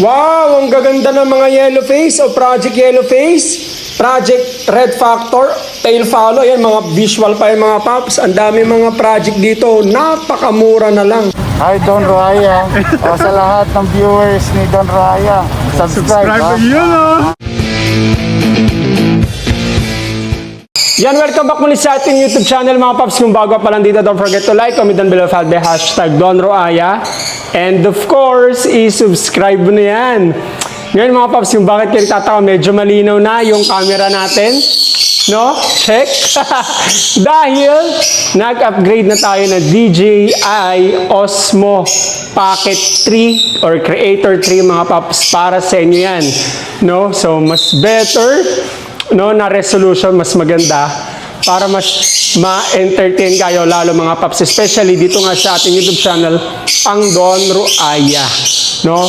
Wow, ang gaganda ng mga yellow face o project yellow face. Project Red Factor, Tail Follow, yan mga visual pa yung mga paps. Ang dami mga project dito, napakamura na lang. Hi Don Raya. o sa lahat ng viewers ni Don Raya, subscribe. ha? Yan, welcome back muli sa ating YouTube channel mga paps. Kung bago pa lang dito, don't forget to like, comment down below, follow the hashtag Don Roaya. And of course, i-subscribe mo na yan. Ngayon mga paps, yung bakit kayo tatawa, medyo malinaw na yung camera natin. No? Check. Dahil nag-upgrade na tayo na DJI Osmo Pocket 3 or Creator 3 mga paps para sa inyo yan. No? So, mas better no na resolution mas maganda para mas ma-entertain kayo lalo mga paps especially dito nga sa ating YouTube channel ang Don Ruaya no?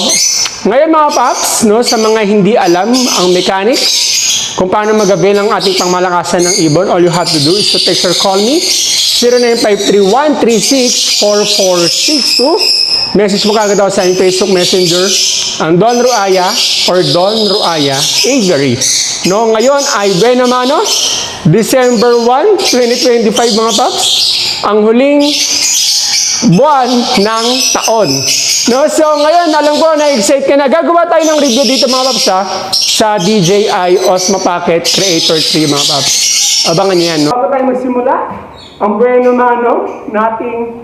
Ngayon mga paps no sa mga hindi alam ang mechanics kung paano mag-avail ng ating pangmalakasan ng ibon all you have to do is to text or call me 0953-136-4462 message mo kagad ako sa aking Facebook Messenger ang Don Ruaya or Don Ruaya Avery no? Ngayon ay Buena Mano December 1, 2025 mga paps ang huling buwan ng taon. No, so ngayon alam ko na excite ka na. Gagawa tayo ng review dito mga paps ha, sa DJI Osmo Pocket Creator 3 mga paps. Abangan niyo yan. No? Bago tayo magsimula, ang bueno mano nating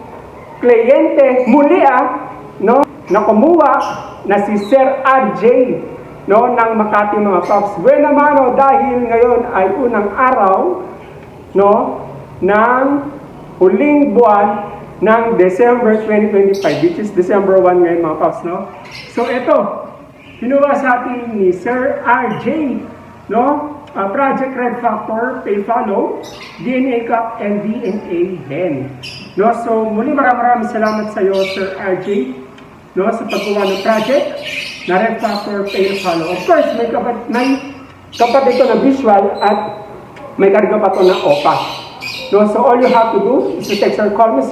kliyente muli ah, no, na kumuha na si Sir RJ no, ng Makati mga paps. Bueno mano dahil ngayon ay unang araw no, ng huling buwan ng December 2025, which is December 1 ngayon mga paps, no? So ito, kinuha sa atin ni Sir RJ, no? Uh, Project Red Factor, Pay Follow, DNA Cup, and DNA Hen. No? So muli maraming maraming salamat sa iyo, Sir RJ, no? sa pagkuha ng project na Red Factor, Pay Follow. Of course, may kapatid, may kapatid ito na visual at may karga pa ito na OPA. No, so all you have to do is to text or call me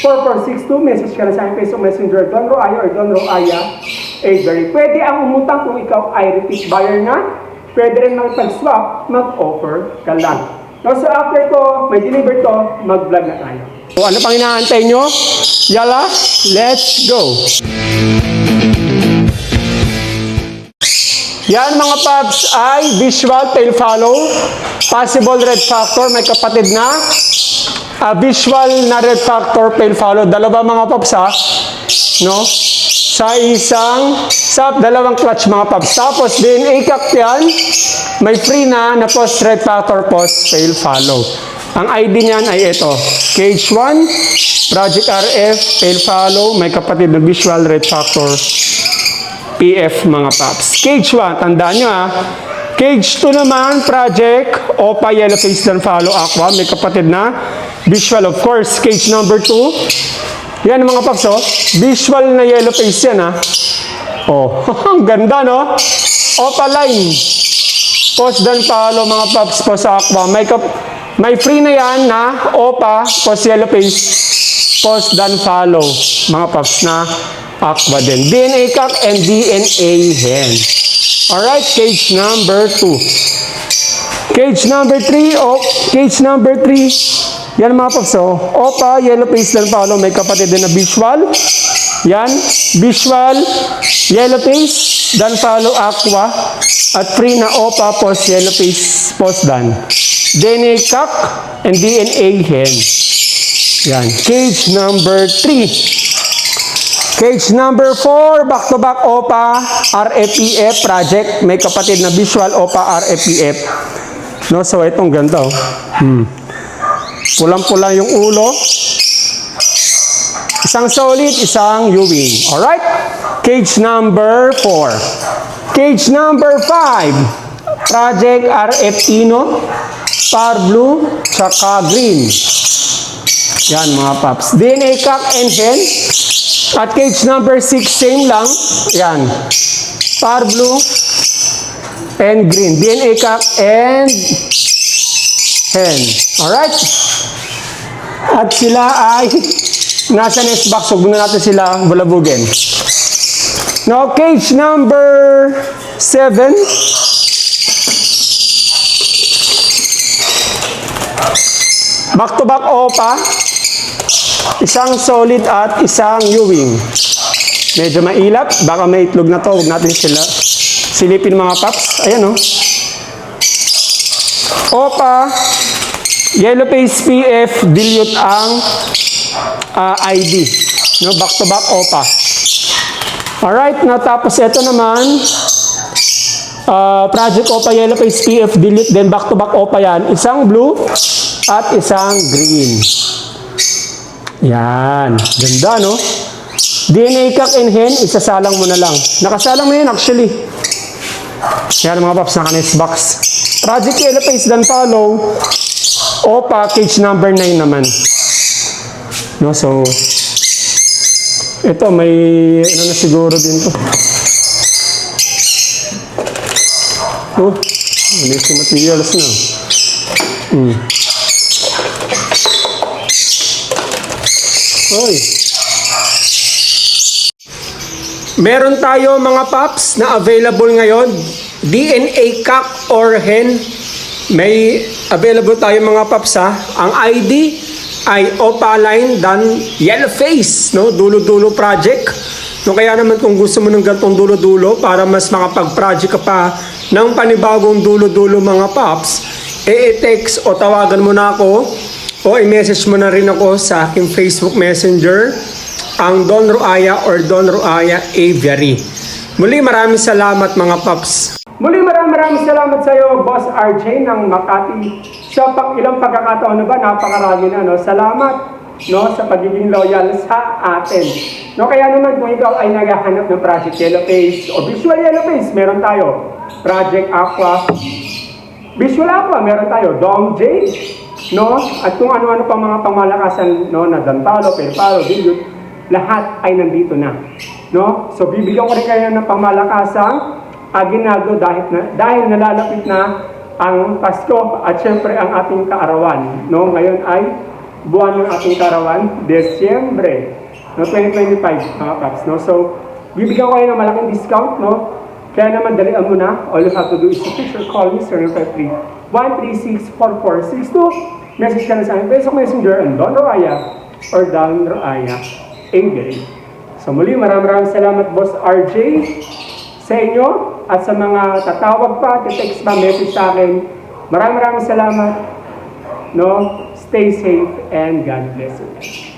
0953-136-4462. Message ka na sa aking Facebook Messenger, Don Roaya or Don Roaya Avery. Pwede ang umutang kung ikaw ay repeat buyer na. Pwede rin makipag-swap, mag-offer ka lang. No, so after ko, may deliver to, mag-vlog na tayo. So ano pang inaantay nyo? Yala, let's go! Yan mga paps ay visual tail follow, possible red factor, may kapatid na ah, visual na red factor tail follow. Dalawa mga paps ha, no? Sa isang, sa dalawang clutch mga paps. Tapos din, ikak yan, may free na na post red factor, post tail follow. Ang ID niyan ay ito, Cage 1, Project RF, tail follow, may kapatid na visual red factor, PF mga paps. Cage 1, tandaan nyo ha. Cage 2 naman, project, OPA Yellow Face dan Follow Aqua. May kapatid na visual of course. Cage number 2. Yan mga paps oh. Visual na yellow face yan ha. Oh, ang ganda no? OPA line. Post dan follow mga paps po sa Aqua. May, kap may free na yan na OPA, post yellow face, post dan follow mga paps na Aqua din. DNA cock and DNA hen. Alright, cage number 2. Cage number 3, oh, cage number 3. Yan mga paps, oh. Opa, yellow face dan follow. May kapatid din na visual. Yan, visual, yellow face, dan follow aqua. At free na opa, post yellow face, post dan. DNA cock and DNA hen. Yan, cage number 3. Cage number 4, back-to-back OPA RFEF project. May kapatid na visual OPA RFEF. No, so itong ganda oh. Hmm. Pulang-pula yung ulo. Isang solid, isang U-wing. Alright? Cage number 4. Cage number 5. Project RFE no? Par blue, tsaka green. Yan mga paps. DNA and hen. At cage number 6, same lang. Yan. Par blue and green. DNA cock and hen. Alright? At sila ay nasa nest box. Huwag muna natin sila bulabugin. Now, cage number 7. Back to back OPA. Isang solid at isang Ewing. Medyo mailap. Baka may itlog na to. Huwag natin sila silipin mga paps. Ayan o. OPA. Yellow Face PF. Dilute ang ah, ID. No, back to back OPA. Alright, natapos ito naman. Ah, Project OPA Yellow Face PF Delete. Then back to back OPA yan. Isang blue at isang green. Yan. Ganda, no? DNA kak and hen, isasalang mo na lang. Nakasalang mo yun actually. Yan mga paps, naka next box. Project Yellow Face then follow. O package number 9 naman. No, so ito may ano na siguro din to. Oh, missing materials na. Hmm. Oy. Meron tayo mga paps na available ngayon. DNA cock or hen. May available tayo mga paps ha. Ang ID ay opaline dan yellow face, no? Dulo-dulo project. No, kaya naman kung gusto mo ng gantong dulo-dulo para mas makapag-project ka pa ng panibagong dulo-dulo mga paps, e-text o tawagan mo na ako o i-message mo na rin ako sa aking Facebook Messenger ang Don Ruaya or Don Ruaya Aviary. Muli maraming salamat mga paps. Muli maraming maraming salamat sa iyo, Boss RJ ng Makati. Sa pag ilang pagkakataon na ba, napakarami na, no? Salamat, no, sa pagiging loyal sa atin. No, kaya naman kung ikaw ay naghahanap ng Project Yellow Face o Visual Yellow Face, meron tayo. Project Aqua, Visual Aqua, meron tayo. Dong J, no? At kung ano-ano pa mga pamalakasan, no, na Dantalo, Perpalo, Dilute, lahat ay nandito na. No? So, bibigyan ko rin kayo ng pamalakasang aginaldo dahil, na, dahil nalalapit na ang Pasko at syempre ang ating kaarawan. No? Ngayon ay buwan ng ating kaarawan, Desyembre no, 2025, mga paps. No? So, bibigyan ko kayo ng malaking discount. No? Kaya naman, dalian mo na. All you have to do is to picture call me, 0953-136-4462. Message ka na sa akin, Facebook Messenger, and Don Roaya or Don Roaya Avery. So muli, maraming maraming salamat, Boss RJ, sa inyo at sa mga tatawag pa, text pa, message sa akin. Maraming maraming salamat. No? Stay safe and God bless you.